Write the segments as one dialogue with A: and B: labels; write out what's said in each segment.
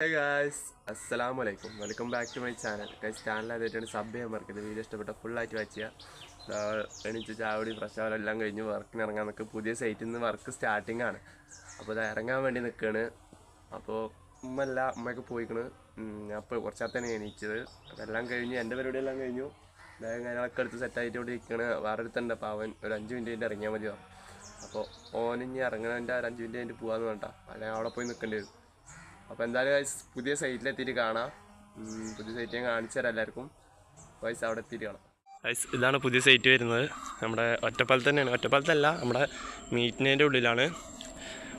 A: ഹേ guys അസ്സലാമു അലൈക്കും welcome back to my channel guys channel ആദ്യമായിട്ടാണ് സബ് ചെയ്യാൻ മറക്കുന്നത്. വീഡിയോ ഇഷ്ടപ്പെട്ട ഫുള്ളായിട്ട് വാച്ച് ചെയ്യുക. എണീച്ച് ചാവടി പ്രശ്നം എല്ലാം കഴിഞ്ഞ് വർക്കിന് ഇറങ്ങാൻ നിൽക്കുക. പുതിയ സൈറ്റിൽ നിന്ന് വർക്ക് സ്റ്റാർട്ടിംഗ് ആണ്. അപ്പോൾ അത് ഇറങ്ങാൻ വേണ്ടി നിൽക്കുകയാണ് അപ്പോൾ ഉമ്മല്ല ഉമ്മയൊക്കെ പോയിക്കണ്. ഞാൻ ഇപ്പോൾ കുറച്ചാത്തന്നെ എണീച്ചത്. അതെല്ലാം കഴിഞ്ഞ് എന്റെ പരിപാടി എല്ലാം കഴിഞ്ഞു. ബാഗ് കാര്യങ്ങളൊക്കെ എടുത്ത് സെറ്റായിട്ട് ഇവിടെ ഇരിക്കുകയാണ് വേറെ അടുത്തുണ്ട് അപ്പോൾ അവൻ ഒരു അഞ്ച് മിനിറ്റ് കഴിഞ്ഞ് ഇറങ്ങിയാൽ മതിയോ? അപ്പോൾ ഇനി ഇറങ്ങണതിന്റെ ഒരു അഞ്ച് മിനിറ്റ് കഴിഞ്ഞിട്ട് പോകാമെന്ന് വേണ്ട അല്ലെങ്കിൽ അവിടെ പോയി നിൽക്കേണ്ടി വരും. അപ്പോൾ എന്തായാലും പുതിയ സൈറ്റിലെത്തിയിട്ട് കാണാം. പുതിയ സൈറ്റ് ഞാൻ കാണിച്ചു തരാം എല്ലാവർക്കും. വൈസ് അവിടെ എത്തിയിട്ട് കാണാം. ഇതാണ് പുതിയ സൈറ്റ് വരുന്നത്. നമ്മുടെ ഒറ്റപ്പാലത്ത് തന്നെയാണ്. ഒറ്റപ്പാലത്തല്ല നമ്മുടെ മീറ്റിനേന്റെ ഉള്ളിലാണ്.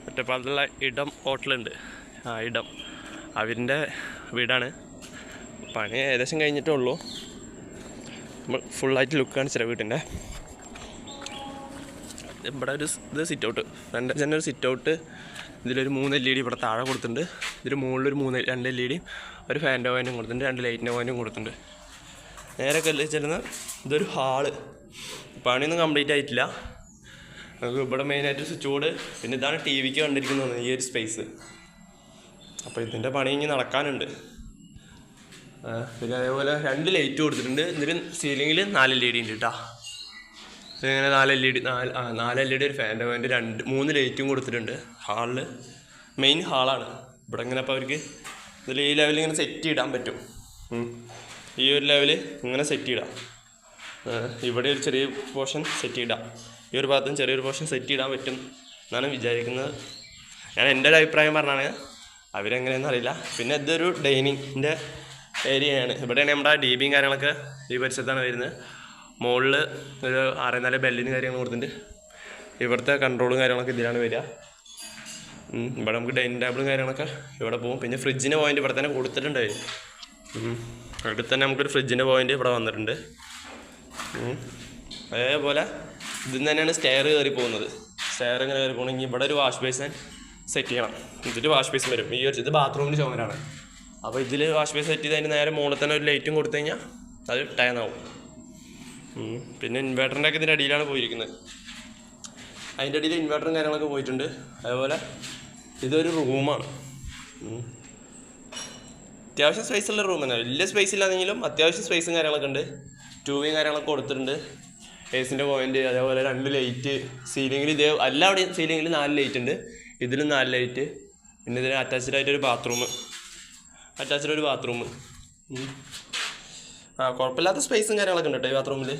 A: ഒറ്റപ്പാലത്തുള്ള ഇടം ഹോട്ടലുണ്ട് ആ ഇടം. അവരിന്റെ വീടാണ്. പണി ഏകദേശം കഴിഞ്ഞിട്ടേ ഉള്ളൂ. നമ്മൾ ഫുള്ളായിട്ട് ലുക്ക് കാണിച്ചില്ല വീട്ടിന്റെ ഇവിടെ ഒരു ഇത് സിറ്റ് ഔട്ട് രണ്ട് ജനൊരു സിറ്റ് ഔട്ട് ഇതിലൊരു മൂന്ന് എൽ ഇ ഡി ഇവിടെ താഴെ കൊടുത്തിട്ടുണ്ട്. ഇതിൽ മുകളിലൊരു മൂന്ന് രണ്ട് എൽ ഇ ഡിയും ഒരു ഫാന്റെ പോയിന്റും കൊടുത്തിട്ടുണ്ട് രണ്ട് ലൈറ്റിന്റെ പോയിന്റും കൊടുത്തിട്ടുണ്ട്. നേരെ കല്ല് ചെല്ലുന്ന ഇതൊരു ഹാൾ പണിയൊന്നും കംപ്ലീറ്റ് ആയിട്ടില്ല. നമുക്ക് ഇവിടെ മെയിനായിട്ട് സ്വിച്ച് ബോർഡ് പിന്നെ ഇതാണ് ടി വിക്ക് കണ്ടിരിക്കുന്നത് ഈ ഒരു സ്പേസ് അപ്പോൾ ഇതിന്റെ പണി ഇനി നടക്കാനുണ്ട്. പിന്നെ അതേപോലെ രണ്ട് ലൈറ്റ് കൊടുത്തിട്ടുണ്ട്. ഇതിന് സീലിങ്ങിൽ നാല് എൽ ഇ ഡി ഉണ്ട് കേട്ടോ ഇങ്ങനെ നാല് എൽ ഇ ഡി നാല് നാല് എൽ ഇ ഡി ഒരു ഫാന്റെ പോയിന്റ് രണ്ട് മൂന്ന് ലൈറ്റും കൊടുത്തിട്ടുണ്ട്. ഹാളിൽ മെയിൻ ഹാളാണ് ഇവിടെ ഇങ്ങനെ അപ്പോൾ അവർക്ക് ഇതിൽ ഈ ലെവലിൽ ഇങ്ങനെ സെറ്റ് ഇടാൻ പറ്റും. ഈ ഒരു ലെവൽ ഇങ്ങനെ സെറ്റ് ഇടാം. ഇവിടെ ഒരു ചെറിയ പോർഷൻ സെറ്റ് ഇടാം. ഈ ഒരു ഭാഗത്തും ചെറിയൊരു പോർഷൻ സെറ്റ് ഇടാൻ പറ്റും എന്നാണ് വിചാരിക്കുന്നത്. ഞാൻ എന്റെ ഒരു അഭിപ്രായം പറഞ്ഞാണ് അവരെങ്ങനെയെന്ന് അറിയില്ല. പിന്നെ ഇതൊരു ഡൈനിങ്ങിന്റെ ഏരിയയാണ് ഇവിടെയാണ് നമ്മുടെ ഡി ബിയും കാര്യങ്ങളൊക്കെ ഈ പരിസരത്താണ് വരുന്നത്. മുകളിൽ ഒരു ആറേ നാല് ബെല്ലിന് കാര്യങ്ങൾ കൊടുത്തിട്ടുണ്ട്. ഇവിടുത്തെ കൺട്രോളും കാര്യങ്ങളൊക്കെ ഇതിലാണ് വരിക. ഇവിടെ നമുക്ക് ഡൈനിങ് ടേബിളും കാര്യങ്ങളൊക്കെ ഇവിടെ പോകും പിന്നെ ഫ്രിഡ്ജിന് പോയിന്റ് ഇവിടെ തന്നെ കൊടുത്തിട്ടുണ്ട്. അവർ. ഉം. അടുത്ത് തന്നെ നമുക്കൊരു ഫ്രിഡ്ജിന്റെ പോയിന്റ് ഇവിടെ വന്നിട്ടുണ്ട്. അതേപോലെ ഇതിൽ തന്നെയാണ് സ്റ്റെയർ കയറി പോകുന്നത്. സ്റ്റെയർ ഇങ്ങനെ കയറി പോകണമെങ്കിൽ ഇവിടെ ഒരു വാഷ് ബേസിൻ സെറ്റ് ചെയ്യണം. ഇതിൽ വാഷ് ബേസിൻ വരും. ഈ ഒരു ഇത് ബാത്റൂമിന്റെ ചുമരാണ്. അപ്പോൾ ഇതിൽ വാഷ് ബേസ് സെറ്റ് ചെയ്ത് നേരെ മുകളിൽ തന്നെ ഒരു ലൈറ്റും കൊടുത്തു കഴിഞ്ഞാൽ അത് ടയനാവും. പിന്നെ ഇൻവേർട്ടറിന്റെ ഒക്കെ ഇതിന്റെ അടിയിലാണ് പോയിരിക്കുന്നത്. അതിന്റെ അടിയിൽ ഇൻവേർട്ടറും കാര്യങ്ങളൊക്കെ പോയിട്ടുണ്ട്. അതേപോലെ ഇതൊരു റൂമാണ്. അത്യാവശ്യം സ്പേസ് ഉള്ള റൂം തന്നെ. വലിയ സ്പേസ് ഇല്ലാന്നെങ്കിലും അത്യാവശ്യം സ്പേസും കാര്യങ്ങളൊക്കെ ഉണ്ട്. ട്യൂബിയും കാര്യങ്ങളൊക്കെ കൊടുത്തിട്ടുണ്ട്. എസിന്റെ പോയിന്റ് അതേപോലെ രണ്ട് ലൈറ്റ് സീലിങ്ങിൽ ഇതേ എല്ലാവിടെയും സീലിങ്ങിൽ നാല് ലൈറ്റ് ഉണ്ട്. ഇതിലും നാല് ലൈറ്റ് പിന്നെ ഇതിന് അറ്റാച്ച്ഡ് ആയിട്ട് ഒരു ബാത്റൂം അറ്റാച്ച്ഡ് ഒരു ബാത്റൂം ആ കുഴപ്പമില്ലാത്ത സ്പേസും കാര്യങ്ങളൊക്കെ ഉണ്ട് കേട്ടോ ഈ ബാത്റൂമിൽ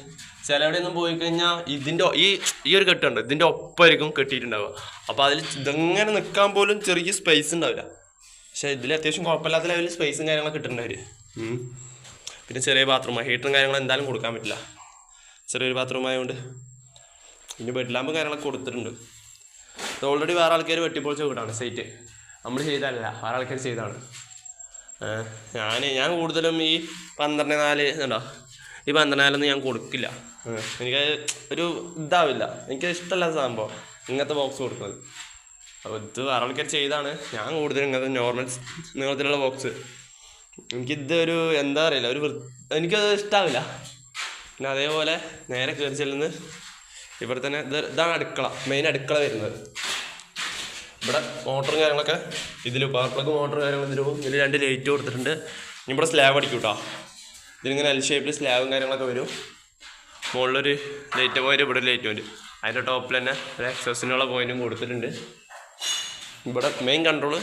A: ചിലവിടെയൊന്നും പോയി കഴിഞ്ഞാൽ ഇതിന്റെ ഈ ഈ ഒരു കെട്ടുണ്ട് ഇതിന്റെ ഒപ്പമായിരിക്കും കെട്ടിയിട്ടുണ്ടാവുക. അപ്പോൾ അതിൽ ഇതെങ്ങനെ നിൽക്കാൻ പോലും ചെറിയ സ്പേസ് ഉണ്ടാവില്ല. പക്ഷേ ഇതിൽ അത്യാവശ്യം കുഴപ്പമില്ലാത്ത ലെവലിൽ സ്പേസും കാര്യങ്ങളൊക്കെ കിട്ടുന്നുണ്ട് അവർ പിന്നെ ചെറിയ ബാത്റൂമാണ് ഹീറ്ററും കാര്യങ്ങളും എന്തായാലും കൊടുക്കാൻ പറ്റില്ല. ചെറിയൊരു ബാത്റൂം ആയതുകൊണ്ട് പിന്നെ ബെഡ് ലാമ്പും കാര്യങ്ങളൊക്കെ കൊടുത്തിട്ടുണ്ട്. ഇത് ഓൾറെഡി വേറെ ആൾക്കാർ വെട്ടിപ്പൊളിച്ച വീടാണ് സൈറ്റ് നമ്മൾ ചെയ്തതല്ല വേറെ ആൾക്കാർ ചെയ്താണ് ഞാൻ ഞാൻ കൂടുതലും ഈ പന്ത്രണ്ട് നാല് ഉണ്ടോ ഈ പന്ത്രണ്ട് നാലൊന്നും ഞാൻ കൊടുക്കില്ല. എനിക്ക് ഒരു ഇതാവില്ല. എനിക്ക് ഇഷ്ടമല്ല സംഭവം. ഇങ്ങനത്തെ ബോക്സ് കൊടുക്കുന്നത്. അപ്പോൾ ഇത് വേറെ ആൾക്കാർ ചെയ്താണ്. ഞാൻ കൂടുതലും ഇങ്ങനത്തെ നോർമൽ നീളത്തിലുള്ള ബോക്സ് എനിക്കിത് ഒരു എന്താ അറിയില്ല ഒരു വൃത്തി എനിക്കത് ഇഷ്ടാവില്ല. പിന്നെ അതേപോലെ നേരെ കയറി ചെല്ലുന്നത് ഇവിടെ തന്നെ ഇത് ഇതാണ് അടുക്കള മെയിൻ അടുക്കള വരുന്നത്. ഇവിടെ മോട്ടറും കാര്യങ്ങളൊക്കെ ഇതിൽ പവർ പ്ലഗ് മോട്ടറും കാര്യങ്ങളും പോകും. ഇതിൽ രണ്ട് ലൈറ്റ് കൊടുത്തിട്ടുണ്ട്. ഇനി ഇവിടെ സ്ലാബ് അടിക്കും കേട്ടോ ഇതിലിങ്ങനെ എൽ ഷേപ്പിൽ സ്ലാബും കാര്യങ്ങളൊക്കെ വരും. മുകളിലൊരു ലൈറ്റ് പോയിന്റ് ഇവിടെ ലൈറ്റ് പോയിന്റ് അതിന്റെ ടോപ്പിൽ തന്നെ ഒരു എക്സസിനുള്ള പോയിന്റും കൊടുത്തിട്ടുണ്ട്. ഇവിടെ മെയിൻ കൺട്രോൾ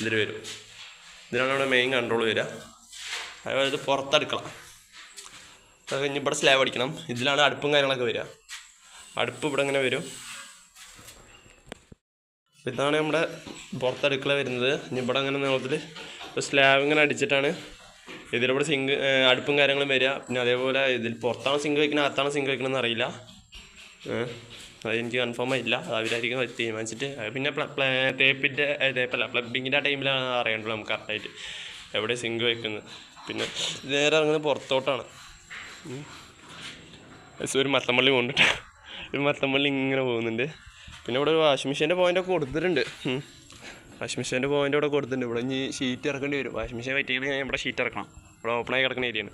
A: ഇതിൽ വരും. ഇതിനാണ് ഇവിടെ മെയിൻ കൺട്രോൾ വരിക. അതേപോലെ ഇത് പുറത്തടുക്കള അത് കഴിഞ്ഞ് ഇവിടെ സ്ലാബ് അടിക്കണം. ഇതിലാണ് അടുപ്പും കാര്യങ്ങളൊക്കെ വരിക. അടുപ്പ് ഇവിടെ ഇങ്ങനെ വരും. ഇതാണ് നമ്മുടെ പുറത്തടുക്കള വരുന്നത്. ഇനി ഇവിടെ അങ്ങനെ നീളത്തിൽ സ്ലാബ് ഇങ്ങനെ അടിച്ചിട്ടാണ് ഇതിലൂടെ സിങ്ക് അടുപ്പും കാര്യങ്ങളും വരിക. പിന്നെ അതേപോലെ ഇതിൽ പുറത്താണ് സിങ്ക് വയ്ക്കുന്നത് അകത്താണ് സിങ്ക് വയ്ക്കണമെന്ന് അറിയില്ല. അതെനിക്ക് കൺഫേം ആയില്ല. അവരായിരിക്കും തീരുമാനിച്ചിട്ട്. പിന്നെ തേപ്പിന്റെ തേപ്പല്ല പ്ലബിങ്ങിന്റെ ആ ടൈമിലാണ് അറിയേണ്ടത് നമുക്ക് കറക്റ്റായിട്ട് എവിടെ സിങ്ക് വയ്ക്കുന്നത് പിന്നെ നേരെ ഇറങ്ങുന്നത് പുറത്തോട്ടാണ്. ഒരു മത്തമ്പള്ളി കൊണ്ടിട്ട് ഒരു മത്തമ്പള്ളി ഇങ്ങനെ പോകുന്നുണ്ട്. പിന്നെ ഇവിടെ ഒരു വാഷിംഗ് മെഷീന്റെ പോയിന്റ് ഒക്കെ കൊടുത്തിട്ടുണ്ട്. വാഷിംഗ് മെഷീന്റെ പോയിന്റ് ഇവിടെ കൊടുത്തിട്ടുണ്ട്. ഇവിടെ ഇനി ഷീറ്റ് ഇറക്കേണ്ടി വരും. വാഷിംഗ് മെഷീൻ പറ്റിയെങ്കിൽ ഇവിടെ ഷീറ്റ് ഇറക്കണം. ഇവിടെ ഓപ്പണായി കിടക്കുന്ന ഏരിയയാണ്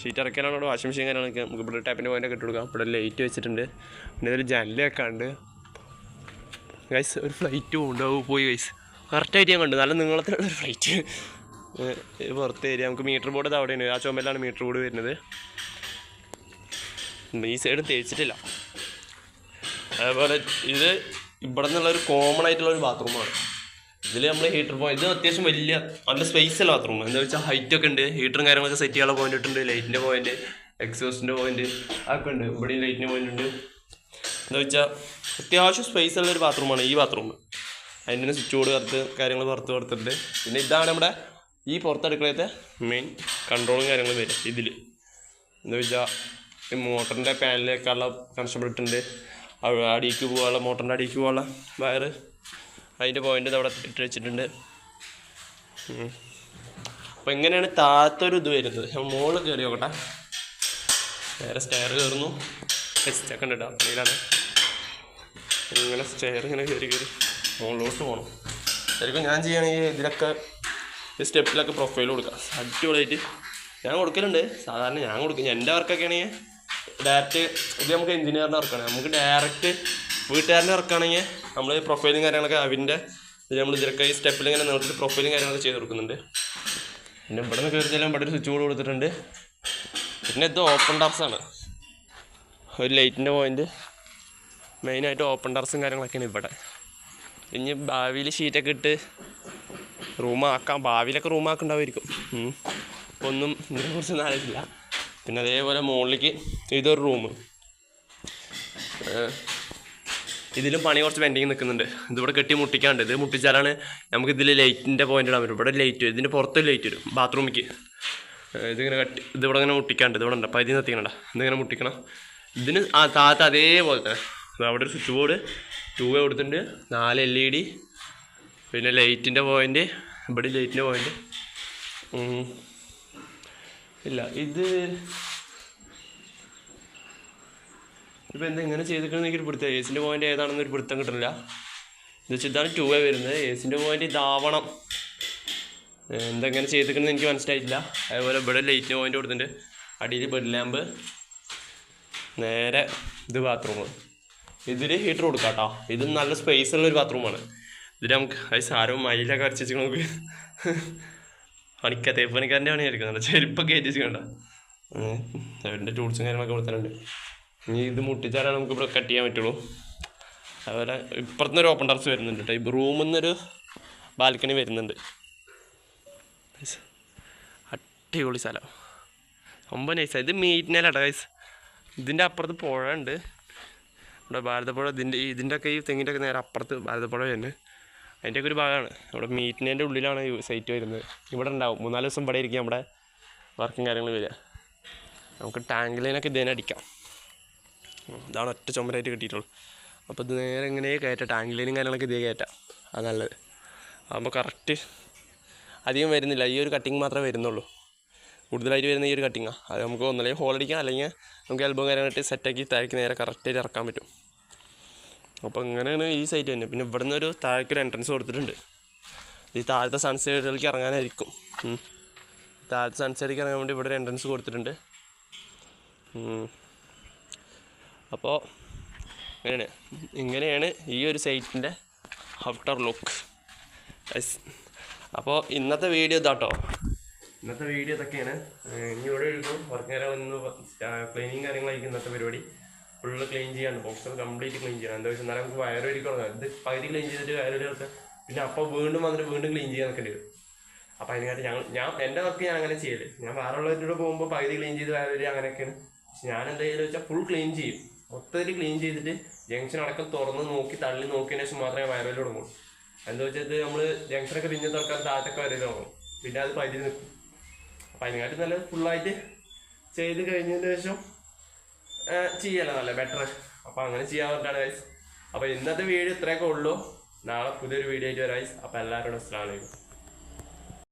A: ഷീറ്റ് ഇറക്കാനാണ് ഇവിടെ വാഷിംഗ് മെഷീൻ കാര്യങ്ങളൊക്കെ നമുക്ക് ഇവിടെ ടാപ്പിന്റെ പോയിന്റൊക്കെ ഇട്ട് കൊടുക്കാം. ഇവിടെ ലൈറ്റ് വെച്ചിട്ടുണ്ട്. പിന്നെ ഇതിൽ ജനലൊക്കെ ഉണ്ട് ഗൈസ് ഒരു ഫ്ലൈറ്റ് കൊണ്ടുപോകും പോയി ഗൈസ് കറക്റ്റായിട്ട് ഞാൻ കണ്ടു. നല്ല നീളത്തിലുള്ള ഒരു ഫ്ലൈറ്റ് പുറത്ത് ഏരിയ നമുക്ക് മീറ്റർ ബോർഡ് അവിടെയാണ് ആ ചുമലാണ് മീറ്റർ ബോർഡ് വരുന്നത്. ഈ സൈഡ് തേച്ചിട്ടില്ല. അതേപോലെ ഇത് ഇവിടെ നിന്നുള്ള ഒരു കോമൺ ആയിട്ടുള്ള ഒരു ബാത്റൂമാണ് ഇതിൽ നമ്മൾ ഹീറ്റർ പോയിന്റ് ഇത് അത്യാവശ്യം വലിയ നല്ല സ്പേസ് ഉള്ള ബാത്റൂം എന്താ വെച്ചാൽ ഹൈറ്റ് ഒക്കെ ഉണ്ട്. ഹീറ്ററും കാര്യങ്ങളൊക്കെ സെറ്റ് ചെയ്യാനുള്ള പോയിന്റ് ഇട്ടുണ്ട്. ലൈറ്റിന്റെ പോയിന്റ് എക്സോസിന്റെ പോയിന്റ് അതൊക്കെ ഉണ്ട്. ഇവിടെയും ലൈറ്റിന്റെ പോയിന്റ് ഉണ്ട്. എന്താ വെച്ചാൽ അത്യാവശ്യം സ്പേസ് ഉള്ള ഒരു ബാത്റൂമാണ് ഈ ബാത്റൂം അതിന്റെ സ്വിച്ച് ബോർഡ് കറുത്ത് കാര്യങ്ങൾ പുറത്ത് കൊടുത്തിട്ടുണ്ട്. പിന്നെ ഇതാണ് നമ്മുടെ ഈ പുറത്തെടുക്കളത്തെ മെയിൻ കൺട്രോളും കാര്യങ്ങളും വരും ഇതിൽ എന്താ വെച്ചാൽ ഈ മോട്ടറിന്റെ പാനലിലേക്കുള്ള കണക്ഷൻ ഇട്ടിട്ടുണ്ട് പോകാനുള്ള മോട്ടറിന്റെ അടിയിലേക്ക് പോകാനുള്ള വയറ് അതിന്റെ പോയിന്റ് അവിടെ ഇട്ട് വെച്ചിട്ടുണ്ട്. അപ്പോൾ ഇങ്ങനെയാണ് താത്തൊരു ഇത് വരുന്നത്. ഞാൻ മുകളിൽ കയറി നോക്കട്ടെ. നേരെ സ്റ്റെയർ കയറുന്നു ടെസ്റ്റൊക്കെ ഉണ്ട് അതിലാണ് ഇങ്ങനെ സ്റ്റെയർ ഇങ്ങനെ കയറി കയറി മുകളിലോട്ട് പോകണം ശരിക്കും ഞാൻ ചെയ്യുകയാണെങ്കിൽ ഇതിലൊക്കെ ഈ സ്റ്റെപ്പിലൊക്കെ പ്രൊഫൈൽ കൊടുക്കാം. അടിപൊളിയായിട്ട്. ഞാൻ കൊടുക്കലുണ്ട്. സാധാരണ ഞാൻ കൊടുക്കും. എന്റെ വർക്കൊക്കെ ആണെങ്കിൽ ഡയറക്റ്റ് ഇത് നമുക്ക് എഞ്ചിനീയറിന്റെ വർക്കാണ് നമുക്ക് ഡയറക്റ്റ് വീട്ടുകാരന്റെ വർക്കാണെങ്കിൽ നമ്മൾ പ്രൊഫൈലും കാര്യങ്ങളൊക്കെ അവന്റെ നമ്മൾ ഇതിലൊക്കെ ഈ സ്റ്റെപ്പിൽ ഇങ്ങനെ നോക്കിയിട്ട് പ്രൊഫൈലും കാര്യങ്ങളൊക്കെ ചെയ്ത് കൊടുക്കുന്നുണ്ട്. പിന്നെ ഇവിടെ നിന്ന് കയറിച്ചാലും ഇവിടെ ഒരു സ്വിച്ച് ബോർഡ് കൊടുത്തിട്ടുണ്ട്. പിന്നെ ഇത് ഓപ്പൺ ടാപ്സാണ് ഒരു ലൈറ്റിന്റെ പോയിന്റ് മെയിനായിട്ട് ഓപ്പൺ ടാർസും കാര്യങ്ങളൊക്കെയാണ് ഇവിടെ. ഇനി ഭാവിയിൽ ഷീറ്റൊക്കെ ഇട്ട് റൂമാക്കാം ഭാവിയിലൊക്കെ റൂമാക്കുണ്ടാവുമായിരിക്കും. ഇപ്പൊ ഒന്നും ഇതിനെക്കുറിച്ചൊന്നും അറിയില്ല പിന്നെ അതേപോലെ മുകളിലേക്ക് ഇതൊരു റൂം ഇതിലും പണി കുറച്ച് പെൻഡിങ് നിൽക്കുന്നുണ്ട് ഇതിവിടെ കെട്ടി മുട്ടിക്കാണ്ട് ഇത് മുട്ടിച്ചാലാണ് നമുക്ക് ഇതിൽ ലൈറ്റിന്റെ പോയിന്റ് ഇടാൻ പറ്റും. ഇവിടെ ലൈറ്റ് ഇതിന്റെ പുറത്ത് ലൈറ്റ് വരും. ബാത്റൂമിക്ക് ഇതിങ്ങനെ കട്ടി ഇതിവിടെ ഇങ്ങനെ മുട്ടിക്കാണ്ട് ഇതിവിടെ ഉണ്ട് അപ്പോൾ ഇതിൽ എത്തിക്കണ്ട. ഇതിങ്ങനെ മുട്ടിക്കണം. ഇതിന് ആ താത്ത അതേപോലെ തന്നെ. അവിടെ ഒരു സ്വിച്ച് ബോർഡ് ടൂ വേ കൊടുത്തിട്ടുണ്ട്. നാല് എൽ ഇ ഡി പിന്നെ ലൈറ്റിന്റെ പോയിന്റ് ഇവിടെ ലൈറ്റിന്റെ പോയിന്റ് ഇല്ല. ഇത് ഇപ്പം എന്താ ഇങ്ങനെ ചെയ്തിരിക്കണമെന്ന് എനിക്കൊരു പിടുത്തം. എ പോയിന്റ് ഏതാണെന്ന് ഒരു പിടുത്തം കിട്ടുന്നില്ല എന്ന് വെച്ചാൽ ഇതാണ് ടൂ വേ വരുന്നത്. എ പോയിന്റ് ഇതാവണം. എന്താ ഇങ്ങനെ ചെയ്തിരിക്കണമെന്ന് എനിക്ക് മനസ്സിലായിട്ടില്ല. അതേപോലെ ഇവിടെ ലൈറ്റ് പോയിന്റ് കൊടുത്തിട്ടുണ്ട്. അടിയിൽ ബെഡ് ലാമ്പ് നേരെ ഇത് ബാത്റൂം ഇതിൽ ഹീറ്റർ കൊടുക്കാം കേട്ടോ ഇത് നല്ല സ്പേസ് ഉള്ള ഒരു ബാത്റൂമാണ് ഇതിൽ നമുക്ക് അത് സാരവും മയിലൊക്കെ അരച്ചു നമുക്ക് പണിക്ക തേപ്പ് പണിക്കാരന്റെ പണി നല്ല ചെരുപ്പൊക്കെ ഏറ്റിച്ചിട്ടുണ്ടോ അവരുടെ ടൂൾസും കാര്യങ്ങളൊക്കെ കൊടുത്തിട്ടുണ്ട്. ഇനി ഇത് മുട്ടിച്ചാലാണ് നമുക്ക് കട്ട് ചെയ്യാൻ പറ്റുള്ളൂ. അതുപോലെ ഇപ്പുറത്തുനിന്ന് ഒരു ഓപ്പൺ ടെറസ് വരുന്നുണ്ട് കേട്ടോ. ഈ റൂമിൽ നിന്നൊരു ബാൽക്കണി വരുന്നുണ്ട്. അടിപൊളി സ്ഥലം. ഒമ്പത് നൈസാണ് ഇത് മീറ്റിനല്ലാട്ടോ ഗൈസ് ഇതിന്റെ അപ്പുറത്ത് പുഴ ഉണ്ട്. നമ്മുടെ ഭാരതപ്പുഴ ഇതിന്റെ ഇതിന്റെ ഒക്കെ ഈ തെങ്ങിന്റെ ഒക്കെ നേരെ അപ്പുറത്ത് ഭാരതപ്പുഴ വരുന്നത് അതിന്റെ ഒക്കെ ഒരു ഭാഗമാണ്. നമ്മുടെ മീറ്റിന്റെ ഉള്ളിലാണ് ഈ സൈറ്റ് വരുന്നത്. ഇവിടെ ഉണ്ടാവും. മൂന്നാൽ ദിവസം ഇവിടെ ഇരിക്കും നമ്മുടെ വർക്കും കാര്യങ്ങൾ വരിക. നമുക്ക് ടാങ്ക് ലൈനൊക്കെ ഇതിനെ അടിക്കാം. ഇതാണ് ഒറ്റ ചുമരായിട്ട് കിട്ടിയിട്ടുള്ളൂ. അപ്പോൾ ഇത് നേരെ ഇങ്ങനെ കയറ്റാം. ടാങ്ക് ലൈനും കാര്യങ്ങളൊക്കെ ഇതേ കയറ്റാം. അത് നല്ലത്. അപ്പോൾ കറക്റ്റ് അധികം വരുന്നില്ല. ഈ ഒരു കട്ടിങ് മാത്രമേ വരുന്നുള്ളൂ. കൂടുതലായിട്ട് വരുന്ന ഈ ഒരു കട്ടിങ്ങാണ് അത് നമുക്ക് ഒന്നല്ലേ ഹോൾ അടിക്കാം. അല്ലെങ്കിൽ നമുക്ക് എൽബോ കാര്യമായിട്ട് സെറ്റാക്കി താഴേക്ക് നേരെ കറക്റ്റായിട്ട് ഇറക്കാൻ പറ്റും. അപ്പോൾ ഇങ്ങനെയാണ് ഈ സൈറ്റ് തന്നെ പിന്നെ ഇവിടെ നിന്നൊരു താഴേക്കൊരു എൻട്രൻസ് കൊടുത്തിട്ടുണ്ട്. ഈ താഴത്തെ സൺസൈഡിലേക്ക് ഇറങ്ങാനായിരിക്കും. താഴത്തെ സൺസൈഡിലേക്ക് ഇറങ്ങാൻ വേണ്ടി ഇവിടെ ഒരു എൻട്രൻസ് കൊടുത്തിട്ടുണ്ട്. അപ്പോൾ ഇങ്ങനെയാണ്. ഇങ്ങനെയാണ് ഈ ഒരു സൈറ്റിന്റെ ഔട്ടർ ലുക്ക് അപ്പോൾ ഇന്നത്തെ വീഡിയോ ഇതാട്ടോ. ഇന്നത്തെ വീഡിയോ ഇതൊക്കെയാണ്. ഇനി ഇവിടെ എടുക്കും കുറച്ച് നേരം ഒന്ന് ക്ലീനിങ് കാര്യങ്ങളായിരിക്കും ഇന്നത്തെ പരിപാടി. ഫുള്ള് ക്ലീൻ ചെയ്യാണ്ട് ബോക്സുകൾ കംപ്ലീറ്റ് ക്ലീൻ ചെയ്യണം എന്താ വെച്ചാൽ എന്നാലും നമുക്ക് തുടങ്ങാം ഇത് പകുതി ക്ലീൻ ചെയ്തിട്ട് വയറൊരു ഒക്കെ പിന്നെ അപ്പോൾ വീണ്ടും വന്നിട്ട് വീണ്ടും ക്ലീൻ ചെയ്യാൻ നിൽക്കേണ്ടി വരും. അപ്പോൾ അതിനകത്ത് ഞങ്ങൾ ഞാൻ എന്റെ വർക്ക് ഞാൻ അങ്ങനെ ചെയ്യൽ. ഞാൻ വേറെ ഉള്ളവരുടെ പോകുമ്പോൾ പകുതി ക്ലീൻ ചെയ്ത് വയറൊരു അങ്ങനെയൊക്കെയാണ്. പക്ഷെ ഞാൻ എന്താ ചെയ്യുന്നത് വെച്ചാൽ ഫുൾ ക്ലീൻ ചെയ്യും. മൊത്തത്തിൽ ക്ലീൻ ചെയ്തിട്ട് ജംഗ്ഷൻ അടക്കം തുറന്ന് നോക്കി തള്ളി നോക്കിയതിന് ശേഷം മാത്രമേ വയറൽ തുടങ്ങുള്ളൂ. എന്താ വെച്ചാൽ ഇത് നമ്മൾ ജംഗ്ഷനൊക്കെ പിന്നെ തുറക്കാൻ താഴത്തൊക്കെ വരൽ തുടങ്ങും പിന്നെ അത് പകുതി നിൽക്കും അപ്പം അതിനകത്ത് നല്ല ഫുള്ളായിട്ട് ചെയ്ത് കഴിഞ്ഞതിന് ശേഷം ചെയ്യാലോ നല്ല ബെറ്റർ അപ്പം അങ്ങനെ ചെയ്യാൻ പറഞ്ഞിട്ടാണ് ഗൈസ് അപ്പോൾ ഇന്നത്തെ വീഡിയോ ഇത്രയൊക്കെ ഉള്ളൂ. നാളെ പുതിയൊരു വീഡിയോ ആയിട്ട് വരാം അപ്പോൾ എല്ലാവരോടും അലൈക്കും.